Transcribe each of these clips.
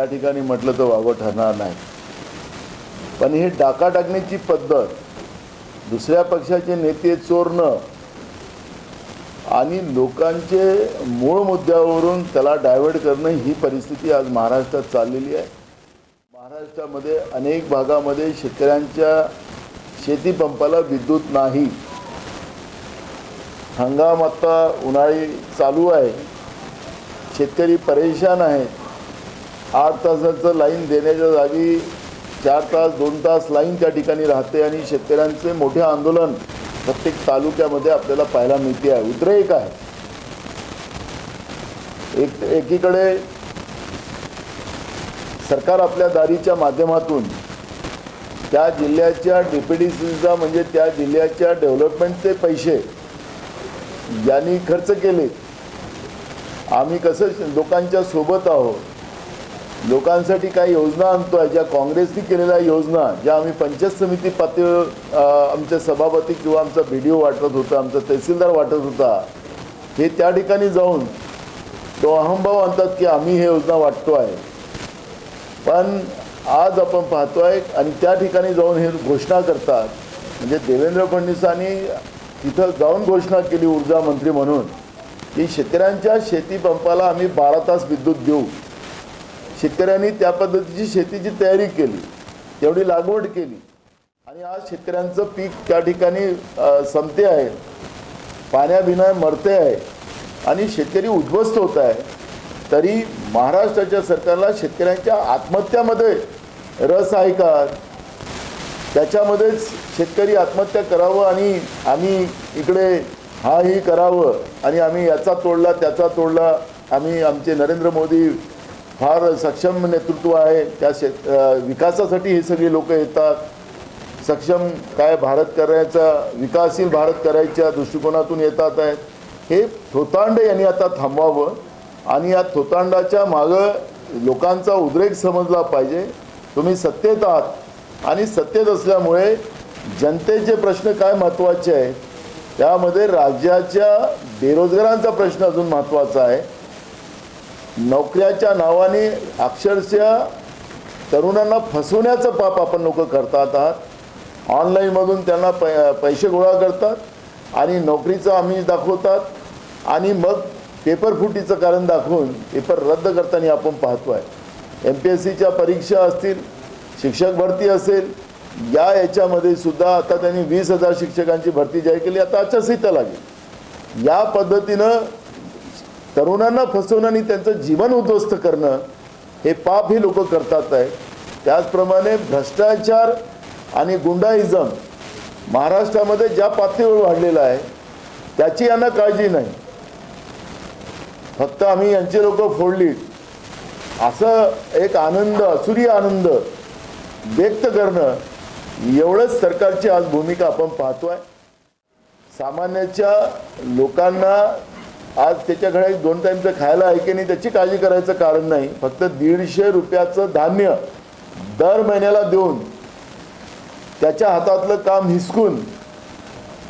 या ठिकाणी म्हटलं तर वावं ठरणार नाही. पण ही डाका टाकण्याची पद्धत दुसऱ्या पक्षाचे नेते चोरणं आणि लोकांचे मूळ मुद्द्यावरून त्याला डायव्हर्ट करणं ही परिस्थिती आज महाराष्ट्रात चाललेली आहे. महाराष्ट्रामध्ये अनेक भागामध्ये शेतकऱ्यांच्या शेतीपंपाला विद्युत नाही. हंगाम आत्ता उन्हाळी चालू आहे. शेतकरी परेशान आहेत. आठ तासाचं लाईन देण्याच्या जागी चार तास दोन तास लाईन त्या ठिकाणी राहते आणि शेतकऱ्यांचे मोठे आंदोलन प्रत्येक तालुक्यामध्ये आपल्याला पाहायला मिळते आहे. उद्रेक आहे. एक एकीकडे सरकार आपल्या दारीच्या माध्यमातून त्या जिल्ह्याच्या डीपीडीसीचा म्हणजे त्या जिल्ह्याच्या डेव्हलपमेंटचे पैसे ज्यांनी खर्च केले. आम्ही कसं लोकांच्या सोबत आहोत लोकांसाठी काही योजना आणतोय ज्या काँग्रेसनी केलेल्या योजना ज्या आम्ही पंचायत समिती पातळीवर आमच्या सभापती किंवा आमचा बी डी ओ वाटत होता आमचा तहसीलदार वाटत होता हे त्या ठिकाणी जाऊन तो अहमभाव आणतात की आम्ही हे योजना वाटतो आहे पण आज आपण पाहतो आहे आणि त्या ठिकाणी जाऊन हे घोषणा करतात. म्हणजे देवेंद्र फडणवीसांनी तिथं जाऊन घोषणा केली ऊर्जा मंत्री म्हणून की शेतकऱ्यांच्या शेतीपंपाला आम्ही बारा तास विद्युत देऊ. शेतकऱ्यांनी त्या पद्धतीची शेतीची तयारी केली तेवढी लागवड केली. आणि आज शेतकऱ्यांचं पीक त्या ठिकाणी संपते आहे. पाण्याबिना मरते आहे. आणि शेतकरी उद्ध्वस्त होत आहे. तरी महाराष्ट्राच्या सरकारला शेतकऱ्यांच्या आत्महत्यामध्ये रस आहे का? त्याच्यामध्येच शेतकरी आत्महत्या करावं आणि आम्ही इकडे हाही करावं आणि आम्ही याचा तोडला त्याचा तोडला आम्ही आमचे नरेंद्र मोदी फार सक्षम नेतृत्व आहे. त्या शेत विकासासाठी ही सगळी लोक येतात. सक्षम काय भारत करायचा विकासशील भारत करायच्या दृष्टिकोनातून येतात आहेत. हे थोतांड यांनी आता थांबवावं आणि या थोतांडाच्या मागं लोकांचा उद्रेक समजला पाहिजे. तुम्ही सत्तेत आहात आणि सत्तेत असल्यामुळे जनतेचे प्रश्न काय महत्त्वाचे आहेत? त्यामध्ये राज्याच्या बेरोजगारांचा प्रश्न अजून महत्त्वाचा आहे. नोकऱ्याच्या नावाने अक्षरशः तरुणांना फसवण्याचं पाप आपण लोक करतात आहात. ऑनलाईनमधून त्यांना पै पैसे गोळा करतात आणि नोकरीचं आम्ही दाखवतात आणि मग पेपर फुटीचं कारण दाखवून पेपर रद्द करताना आपण पाहतो आहे एम पी एस सीच्या परीक्षा असतील शिक्षक भरती असेल या याच्यामध्ये सुद्धा आता त्यांनी वीस हजार शिक्षकांची भरती जाहीर केली. आता आचारसंहिता लागेल या पद्धतीनं तरुणांना फसवणं आणि त्यांचं जीवन उद्ध्वस्त करणं हे पाप हे लोक करतात आहे. त्याचप्रमाणे भ्रष्टाचार आणि गुंडाइजम महाराष्ट्रामध्ये ज्या पातळीवर वाढलेला आहे त्याची यांना काळजी नाही. फक्त आम्ही यांची लोक फोडली. असं एक आनंद असुरी आनंद व्यक्त करणं एवढंच सरकारची आज भूमिका आपण पाहतोय. सामान्याच्या लोकांना आज त्याच्याकडे दोन टाईमचं खायला आहे की नाही त्याची काळजी करायचं कारण नाही. फक्त दीडशे रुपयाचं धान्य दर महिन्याला देऊन त्याच्या हातातलं काम हिसकून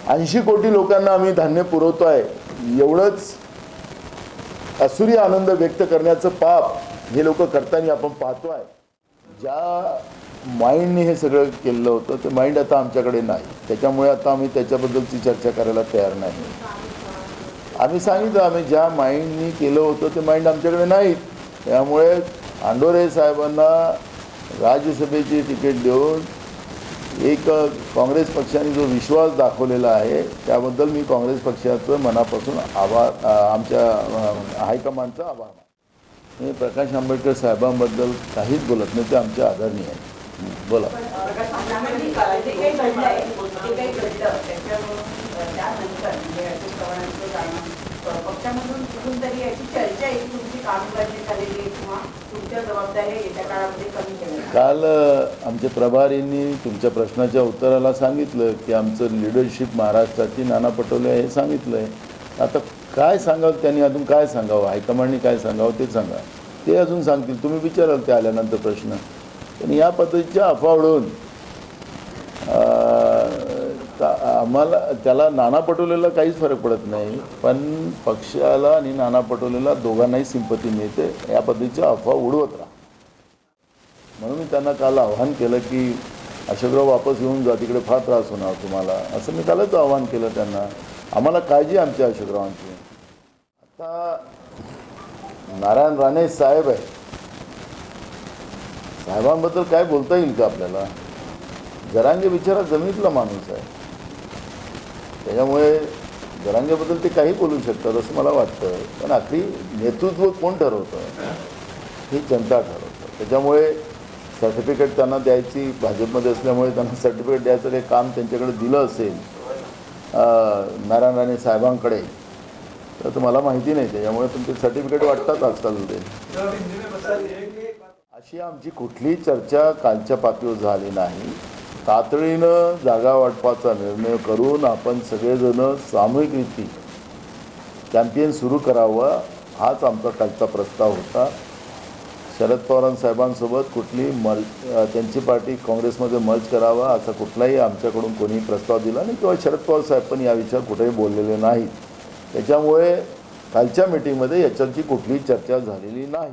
ऐंशी कोटी लोकांना आम्ही धान्य पुरवतो आहे. एवढंच असुरी आनंद व्यक्त करण्याचं पाप हे लोक करताना आपण पाहतो आहे. ज्या माइंडने हे सगळं केलेलं होतं ते माइंड आता आमच्याकडे नाही. त्याच्यामुळे आता आम्ही त्याच्याबद्दलची चर्चा करायला तयार नाही. आम्ही सांगितलं आम्ही ज्या माइंडनी केलं होतं ते माइंड आमच्याकडे नाहीत. त्यामुळे आंडोरे साहेबांना राज्यसभेची तिकीट देऊन एक काँग्रेस पक्षाने जो विश्वास दाखवलेला आहे त्याबद्दल मी काँग्रेस पक्षाचं मनापासून आभार आमच्या हायकमांडचा आभार मी प्रकाश आंबेडकर साहेबांबद्दल काहीच बोलत नाही ते आमच्या आदरणीय आहे? बोला सामाजिक जे काही घडलंय जे काही घडलं त्याच्यावरून त्यानंतर वातावरणाचं जाणं. पक्षामधून कुठून तरी याची चर्चा आहे तुमची कामकाजी झालेली आहे किंवा तुमच्या जबाबदाऱ्या येत्या काळामध्ये कमी केल्या काल आमचे प्रभारींनी तुमच्या प्रश्नाच्या उत्तराला सांगितलं की आमचं लिडरशिप महाराष्ट्राची नाना पटोले हे सांगितलं आहे आता काय सांगावं त्यांनी अजून काय सांगावं? हायकमांडनी काय सांगावं ते सांगा. ते अजून सांगतील. तुम्ही विचाराल ते आल्यानंतर प्रश्न. पण या पद्धतीच्या अफवा उडवून आम्हाला त्याला नाना पटोलेला काहीच फरक पडत नाही पण पक्षाला आणि नाना पटोलेला दोघांनाही सिंपती मिळते. या पद्धतीच्या अफवा उडवत राहा. म्हणून मी त्यांना काल आव्हान केलं की अशोकराव वापस येऊन जा तिकडे फार त्रास होणार तुम्हाला. असं मी कालच आव्हान केलं त्यांना. आम्हाला काळजी आमची आमच्या अशोकरावांची. आता नारायण राणे साहेब आहे साहेबांबद्दल काय बोलता येईल का आपल्याला? जरांगे बिचारा जमिनीतला माणूस आहे. त्याच्यामुळे जरांगेबद्दल ते काही बोलू शकतात असं मला वाटतं. पण आखरी नेतृत्व कोण ठरवतं? ही जनता ठरवतं. त्याच्यामुळे सर्टिफिकेट त्यांना द्यायची भाजपमध्ये असल्यामुळे त्यांना सर्टिफिकेट द्यायचं काही काम त्यांच्याकडे दिलं असेल नारायण राणे साहेबांकडे तर मला माहिती नाही. त्याच्यामुळे तुमचे सर्टिफिकेट वाटतात आजकाल ते अशी आमची कुठलीही चर्चा कालच्या पातळीवर झाली नाही. तातडीनं जागा वाटपाचा निर्णय करून आपण सगळेजण सामूहिकरीती कॅम्पेन सुरू करावं हाच आमचा कालचा प्रस्ताव होता. शरद पवार साहेबांसोबत कुठली मल त्यांची पार्टी काँग्रेसमध्ये मर्ज करावा असा कुठलाही आमच्याकडून कोणीही प्रस्ताव दिला नाही किंवा शरद पवार साहेब पण या विषयावर कुठेही बोललेले नाहीत. त्याच्यामुळे कालच्या मिटिंगमध्ये याच्यावरची कुठलीही चर्चा झालेली नाही.